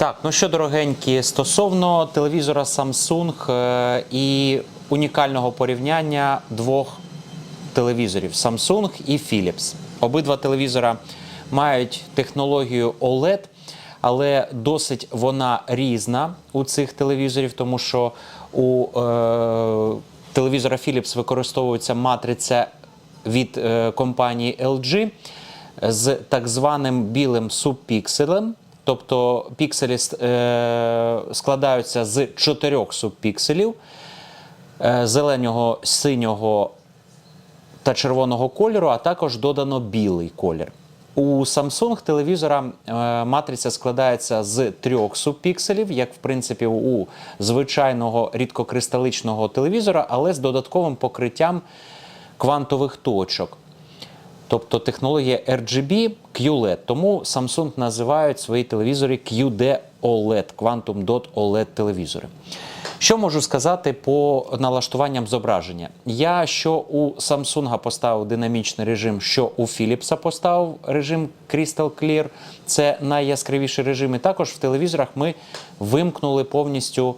Так, ну що, дорогенькі, стосовно телевізора Samsung е, і унікального порівняння двох телевізорів Samsung і Philips. Обидва телевізора мають технологію OLED, але досить вона різна у цих телевізорів, тому що у е, телевізора Philips використовується матриця від е, компанії LG з так званим білим субпікселем. Тобто пікселі е, складаються з чотирьох субпікселів е, зеленого, синього та червоного кольору, а також додано білий колір. У Samsung телевізора е, матриця складається з трьох субпікселів, як в принципі у звичайного рідкокристаличного телевізора, але з додатковим покриттям квантових точок. Тобто технологія RGB QLED. Тому Samsung називають свої телевізори QD OLED, Quantum Dot OLED телевізори. Що можу сказати по налаштуванням зображення? Я що у Samsung поставив динамічний режим, що у Philips поставив режим Crystal Clear. Це найяскравіший режим. І також в телевізорах ми вимкнули повністю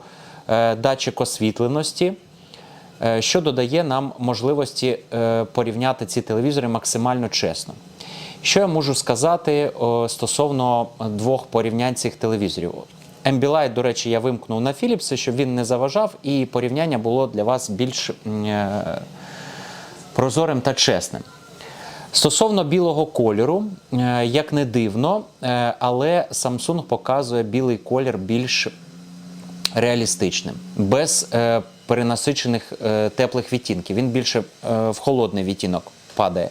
е, датчик освітленості. Е, що додає нам можливості е, порівняти ці телевізори максимально чесно. Що я можу сказати стосовно двох порівнянь цих телевізорів? Ambilight, до речі, я вимкнув на Philips, щоб він не заважав, і порівняння було для вас більш е, прозорим та чесним. Стосовно білого кольору, як не дивно, але Samsung показує білий колір більш реалістичним, без перенасичених е, теплих відтінків. Він більше е, в холодний відтінок падає.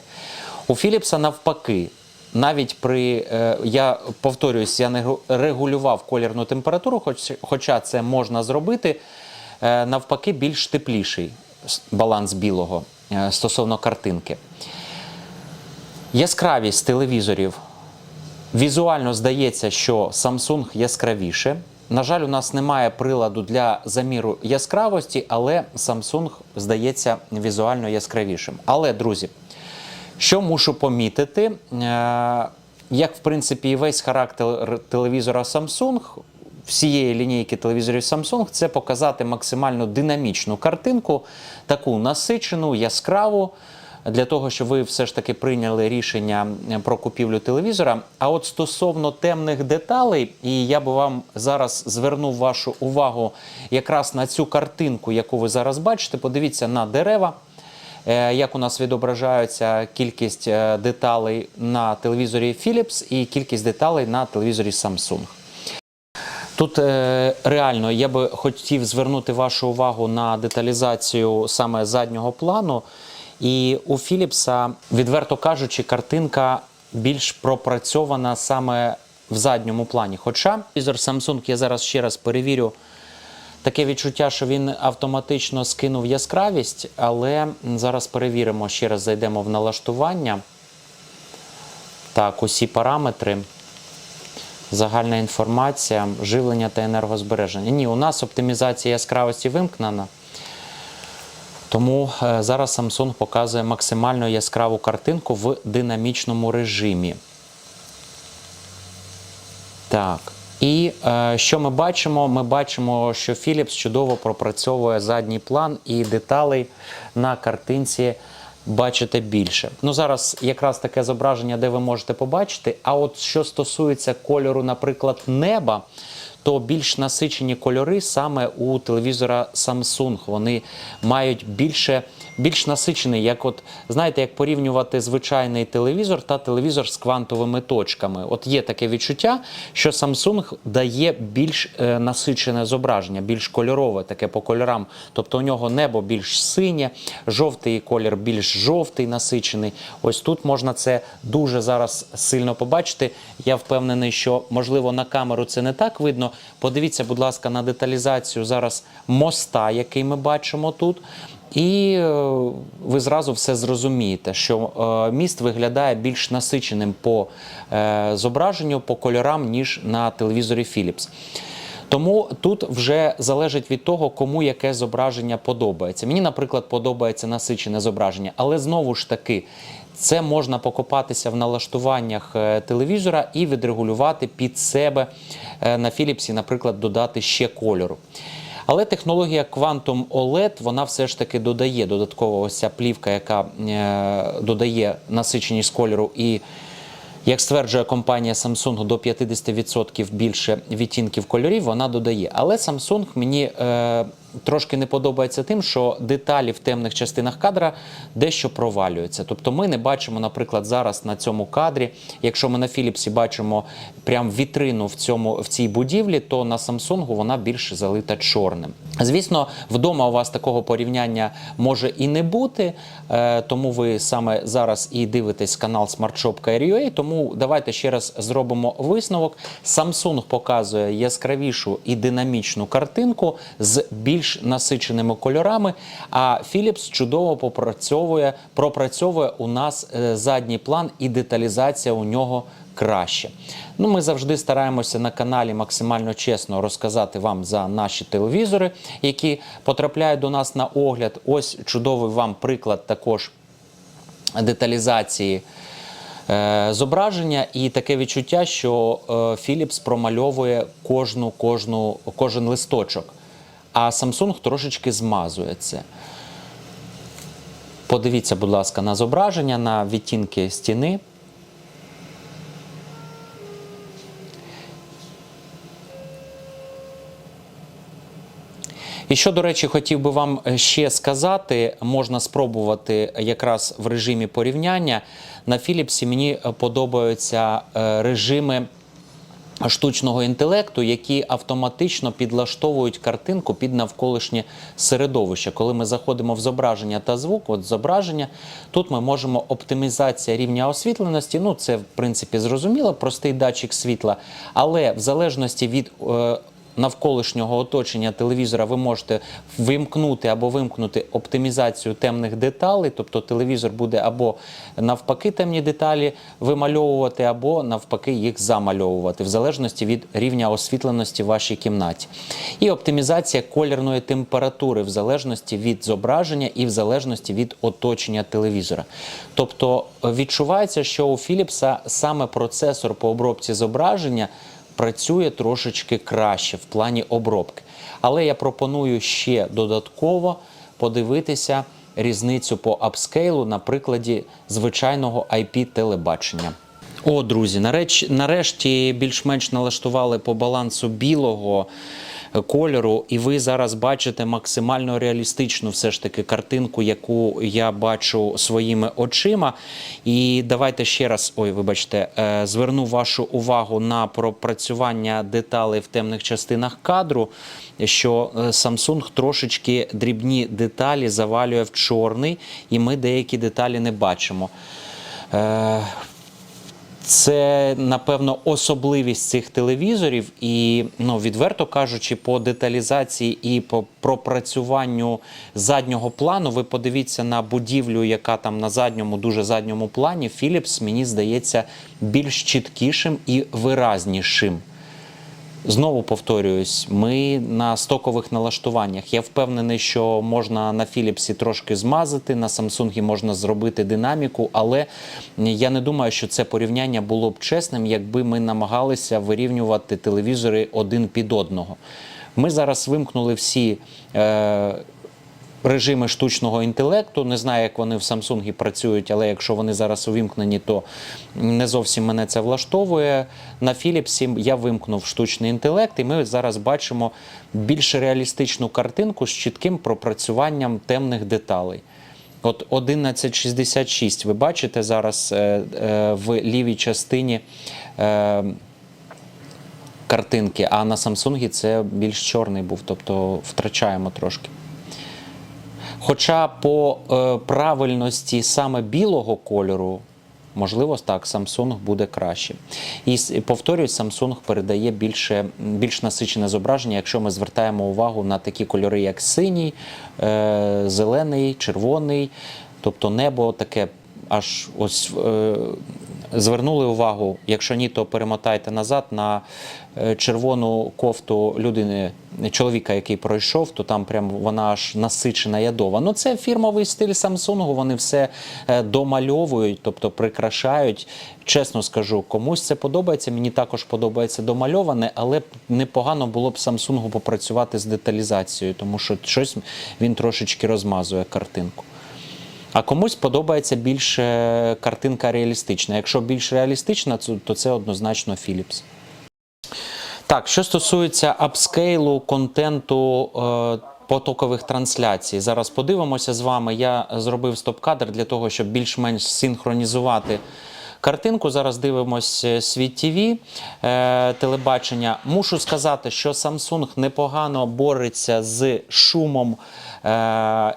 У Philips навпаки. Навіть при е, я повторююсь, я не регулював колірну температуру, хоч, хоча це можна зробити. Навпаки, більш тепліший баланс білого стосовно картинки. Яскравість телевізорів Візуально здається, що Samsung яскравіше. На жаль, у нас немає приладу для заміру яскравості, але Samsung здається візуально яскравішим. Але, друзі, що мушу помітити, е, як в принципі і весь характер телевізора Samsung, всієї лінійки телевізорів Samsung, це показати максимально динамічну картинку, таку насичену, яскраву для того, щоб ви все ж таки прийняли рішення е, про купівлю телевізора. А от стосовно темних деталей, і я би вам зараз звернув вашу увагу якраз на цю картинку, яку ви зараз бачите. Подивіться на дерева. е, Як у нас відображається кількість е, деталей на телевізорі Philips і кількість деталей на телевізорі Samsung. Тут реально я би хотів звернути вашу увагу на деталізацію саме заднього плану. І у Філіпса, відверто кажучи, картинка більш пропрацьована саме в задньому плані. Хоча візор Samsung я зараз ще раз перевірю. Таке відчуття, що він автоматично скинув яскравість, але зараз перевіримо, ще раз зайдемо в налаштування. Так, усі параметри. Загальна інформація, живлення та енергозбереження. Ні, у нас оптимізація яскравості вимкнена. Тому е, зараз Samsung показує максимально яскраву картинку в динамічному режимі. Так. І е, що ми бачимо? Ми бачимо, що Philips чудово пропрацьовує задній план і деталей на картинці бачите більше. Ну зараз якраз таке зображення, де ви можете побачити. А от що стосується кольору, наприклад, неба, то більш насичені кольори саме у телевізора Samsung. Вони мають більше, більш насичений, як от знаєте, як порівнювати звичайний телевізор та телевізор з квантовими точками. От є таке відчуття, що Samsung дає більш е, насичене зображення, більш кольорове, таке по кольорам. Тобто у нього небо більш синє, жовтий колір більш жовтий, насичений. Ось тут можна це дуже зараз сильно побачити. Я впевнений, що можливо на камеру це не так видно. Подивіться, будь ласка, на деталізацію зараз моста, який ми бачимо тут. І е, ви зразу все зрозумієте, що е, міст виглядає більш насиченим по е, зображенню, по кольорам, ніж на телевізорі Philips. Тому тут вже залежить від того, кому яке зображення подобається. Мені, наприклад, подобається насичене зображення, але знову ж таки. Це можна покопатися в налаштуваннях е, телевізора і відрегулювати під себе е, на Philips, наприклад, додати ще кольору. Але технологія Quantum OLED, вона все ж таки додає додатково ось ця плівка, яка е, додає насиченість кольору і як стверджує компанія Samsung, до 50% більше відтінків кольорів вона додає. Але Samsung мені трошки не подобається тим, що деталі в темних частинах кадра дещо провалюються. Тобто ми не бачимо, наприклад, зараз на цьому кадрі, якщо ми на Philips бачимо прям вітрину в, цьому, в цій будівлі, то на Samsung вона більше залита чорним. Звісно, вдома у вас такого порівняння може і не бути, е, тому ви саме зараз і дивитесь канал SmartShop.ua, тому давайте ще раз зробимо висновок. Samsung показує яскравішу і динамічну картинку з більш насиченими кольорами, а Philips чудово попрацьовує, пропрацьовує у нас е, задній план і деталізація у нього краще. Ну, ми завжди стараємося на каналі максимально чесно розказати вам за наші телевізори, які потрапляють до нас на огляд. Ось чудовий вам приклад також деталізації е, зображення, і таке відчуття, що е, Philips промальовує кожну, кожну, кожен листочок, а Samsung трошечки змазує це. Подивіться, будь ласка, на зображення, на відтінки стіни. І що, до речі, хотів би вам ще сказати, можна спробувати якраз в режимі порівняння. На Philips мені подобаються е, режими штучного інтелекту, які автоматично підлаштовують картинку під навколишнє середовище. Коли ми заходимо в зображення та звук, от зображення, тут ми можемо оптимізація рівня освітленості. Ну, це в принципі зрозуміло, простий датчик світла, але в залежності від е, навколишнього оточення телевізора ви можете вимкнути або вимкнути оптимізацію темних деталей, тобто телевізор буде або навпаки темні деталі вимальовувати, або навпаки їх замальовувати, в залежності від рівня освітленості в вашій кімнаті. І оптимізація колірної температури в залежності від зображення і в залежності від оточення телевізора. Тобто е, відчувається, що у Philips саме процесор по обробці зображення працює трошечки краще в плані обробки. Але я пропоную ще додатково подивитися різницю по апскейлу на прикладі звичайного IP-телебачення. О, друзі, нарешті більш-менш налаштували по балансу білого кольору, і ви зараз бачите максимально реалістичну все ж таки картинку, яку я бачу своїми очима. І давайте ще раз, ой, вибачте, е, зверну вашу увагу на пропрацювання деталей в темних частинах кадру. Що е, Samsung трошечки дрібні деталі завалює в чорний, і ми деякі деталі не бачимо. Це напевно особливість цих телевізорів, і ну відверто кажучи, по деталізації і по пропрацюванню заднього плану. Ви подивіться на будівлю, яка там на задньому, дуже задньому плані. Філіпс мені здається, більш чіткішим і виразнішим. Знову повторююсь, ми на стокових налаштуваннях. Я впевнений, що можна на Philips трошки змазати, на Samsung можна зробити динаміку, але я не думаю, що це порівняння було б чесним, якби ми намагалися вирівнювати телевізори один під одного. Ми зараз вимкнули всі. Е, режими штучного інтелекту. Не знаю, як вони в Samsung працюють, але якщо вони зараз увімкнені, то не зовсім мене це влаштовує. На Philips я вимкнув штучний інтелект, і ми зараз бачимо більш реалістичну картинку з чітким пропрацюванням темних деталей. От 1166 ви бачите зараз е, е, в лівій частині. Е, Картинки, а на Samsung це більш чорний був, тобто втрачаємо трошки. Хоча по е, правильності саме білого кольору, можливо, так, Samsung буде краще. І повторюсь, Samsung передає більше, більш насичене зображення, якщо ми звертаємо увагу на такі кольори, як синій, е, зелений, червоний, тобто небо таке аж ось. Е, звернули увагу, якщо ні, то перемотайте назад на е, червону кофту людини, чоловіка, який пройшов, то там прям вона аж насичена ядова. Ну це фірмовий стиль Samsung, вони все е, домальовують, тобто прикрашають. Чесно скажу, комусь це подобається. Мені також подобається домальоване, але непогано було б Samsung попрацювати з деталізацією, тому що щось він трошечки розмазує картинку. А комусь подобається більше картинка реалістична. Якщо більш реалістична, то- це однозначно Philips. Так, що стосується апскейлу, контенту. Е, Потокових трансляцій. Зараз подивимося з вами. Я зробив стоп-кадр для того, щоб більш-менш синхронізувати картинку. Зараз дивимося світ ТВ, е, телебачення. Мушу сказати, що Samsung непогано бореться з шумом. Е,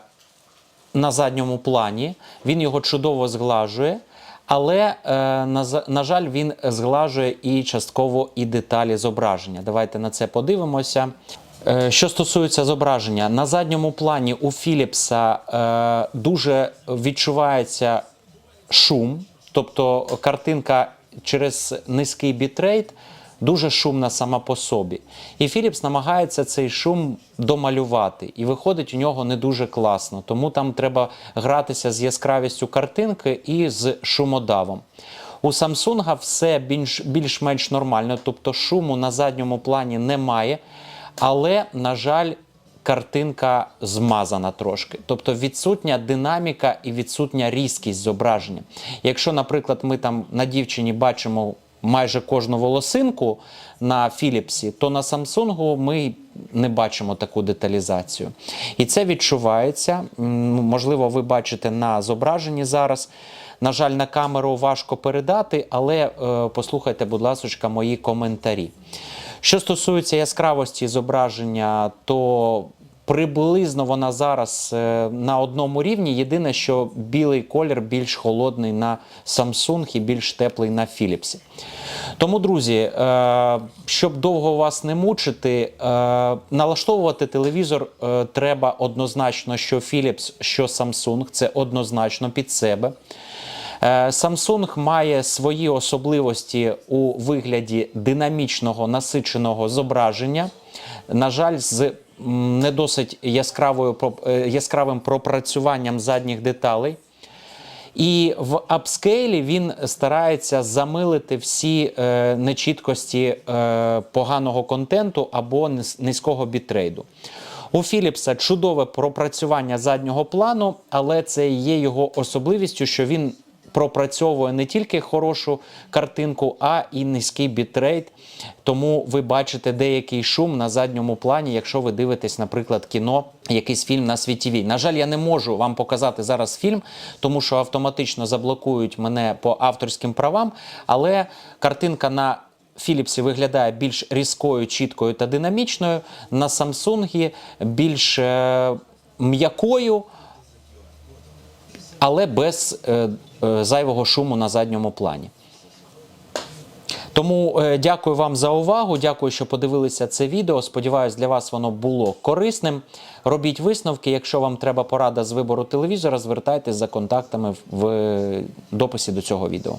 на задньому плані, він його чудово зглажує, але, е, на, жаль, він зглажує і частково і деталі зображення. Давайте на це подивимося. Е, Що стосується зображення, на задньому плані у Філіпса е, дуже відчувається шум, тобто картинка через низький бітрейт дуже шумна сама по собі. І Філіпс намагається цей шум домалювати, і виходить у нього не дуже класно. Тому там треба гратися з яскравістю картинки і з шумодавом. У Samsung все більш- більш-менш нормально, тобто шуму на задньому плані немає, але, на жаль, картинка змазана трошки. Тобто відсутня динаміка і відсутня різкість зображення. Якщо, наприклад, ми там на дівчині бачимо майже кожну волосинку на Філіпсі, то на Samsung ми не бачимо таку деталізацію. І це відчувається. Можливо, ви бачите на зображенні зараз. На жаль, на камеру важко передати, але е, послухайте, будь ласка, мої коментарі. Що стосується яскравості зображення, то приблизно вона зараз е, на одному рівні. Єдине, що білий колір більш холодний на Samsung і більш теплий на Philips. Тому, друзі, е, щоб довго вас не мучити, е, налаштовувати телевізор треба однозначно, що Philips, що Samsung. Це однозначно під себе. Samsung має свої особливості у вигляді динамічного насиченого зображення. На жаль, з не досить яскравою е, яскравим пропрацюванням задніх деталей. І в апскейлі він старається замилити всі е, нечіткості е, поганого контенту або низького бітрейду. У Філіпса чудове пропрацювання заднього плану, але це є його особливістю, що він пропрацьовує не тільки хорошу картинку, а і низький бітрейт. Тому ви бачите деякий шум на задньому плані, якщо ви дивитесь, наприклад, кіно, якийсь фільм на світіві. На жаль, я не можу вам показати зараз фільм, тому що автоматично заблокують мене по авторським правам. Але картинка на Філіпсі виглядає більш різкою, чіткою та динамічною. На Самсунгі більш е, м'якою, але без е, е, зайвого шуму на задньому плані. Тому е, дякую вам за увагу. Дякую, що подивилися це відео. Сподіваюсь, для вас воно було корисним. Робіть висновки. Якщо вам треба порада з вибору телевізора, звертайтесь за контактами в в дописі до цього відео.